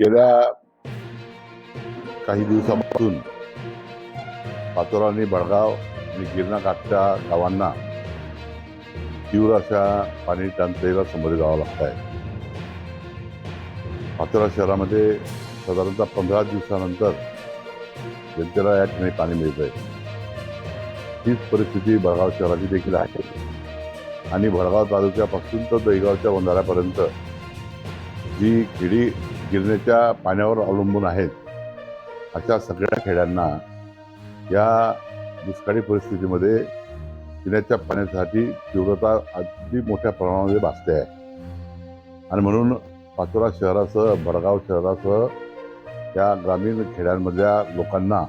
गेल्या काही दिवसापासून पाचोरा आणि बडगाव आणि गिरणाकाठच्या गावांना तीव्र अशा पाणी टंचाईला सामोरे जावं लागत आहे पाचोरा शहरामध्ये साधारणतः पंधरा दिवसानंतर जनतेला या ठिकाणी पाणी मिळत आहे हीच परिस्थिती भडगाव शहराची देखील आहे. आणि भडगाव तालुक्यापासून तर दहीगावच्या बंधाऱ्यापर्यंत जी खेडी गिरण्याच्या पाण्यावर अवलंबून आहेत. अशा सगळ्या खेड्यांना या दुष्काळी परिस्थितीमध्ये पिण्याच्या पाण्यासाठी तीव्रता अगदी मोठ्या प्रमाणामध्ये भासते आहे. आणि म्हणून पाचोरा शहरासह बडगाव शहरासह या ग्रामीण खेड्यांमधल्या लोकांना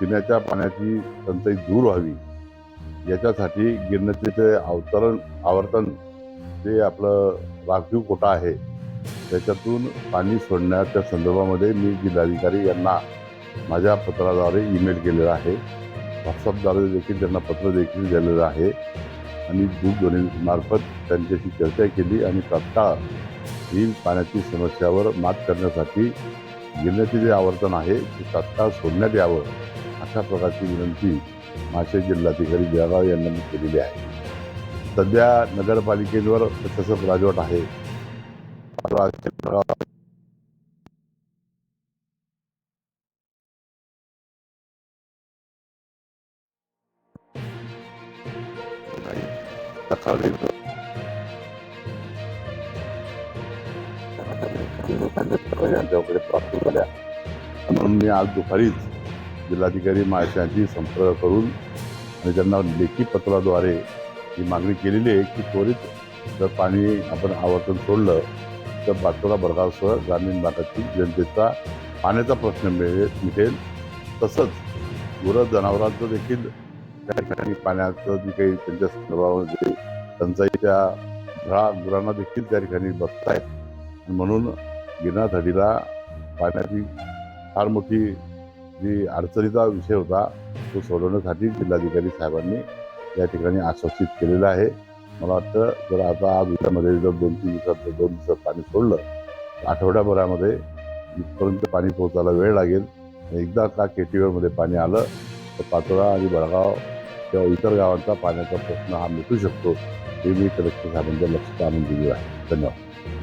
पिण्याच्या पाण्याची टंचाई दूर व्हावी. याच्यासाठी गिरणतीचे अवतरण आवर्तन जे आपलं राखीव कोटा आहे त्याच्यातून पाणी सोडण्याच्या संदर्भामध्ये मी जिल्हाधिकारी यांना माझ्या पत्राद्वारे ईमेल केलेला आहे. व्हॉट्सअपद्वारे देखील त्यांना पत्र देखील दिलेलं आहे. आणि दूरध्वनीमार्फत त्यांच्याशी चर्चा केली आणि तात्काळ ही पाण्याची समस्यावर मात करण्यासाठी जिल्ह्याचे जे आवर्तन आहे ते तात्काळ सोडण्यात यावं अशा प्रकारची विनंती मासे जिल्हाधिकारी जळगाव यांना मी केलेली आहे. सध्या नगरपालिकेवर तसंच राजवट आहे. सकाळी यांच्याकडे प्राप्त झाल्या म्हणून मी आज दुपारीच जिल्हाधिकारी माशांशी संपर्क करून आणि त्यांना लेखी पत्राद्वारे ही मागणी केलेली आहे की त्वरित जर पाणी आपण आवर्तन सोडलं तर बातोरा बरगावसह ग्रामीण भागातील जनतेचा पाण्याचा प्रश्न मिळेल मिळेल तसंच गुरं जनावरांचं देखील त्या ठिकाणी पाण्याचं जे काही त्यांच्या संदर्भामध्ये टंचाईच्या घरा गुरांना देखील त्या ठिकाणी बसतायत. आणि म्हणून गिरणाथडीला पाण्याची फार मोठी जी अडचणीचा विषय होता तो सोडवण्यासाठी जिल्हाधिकारी साहेबांनी या ठिकाणी आश्वासित केलेलं आहे. मला वाटतं जर आता आज उद्यामध्ये जर दोन तीन दिवसात दोन दिवसात पाणी सोडलं तर आठवड्याभरामध्ये इथपर्यंत पाणी पोहोचायला वेळ लागेल. एकदा का केटीवेमध्ये पाणी आलं तर पाचोळा आणि बडगाव किंवा इतर गावांचा पाण्याचा प्रश्न हा मिटू शकतो हे मी कलेक्टर साहेबांच्या लक्षात आणून दिलेलं आहे. धन्यवाद.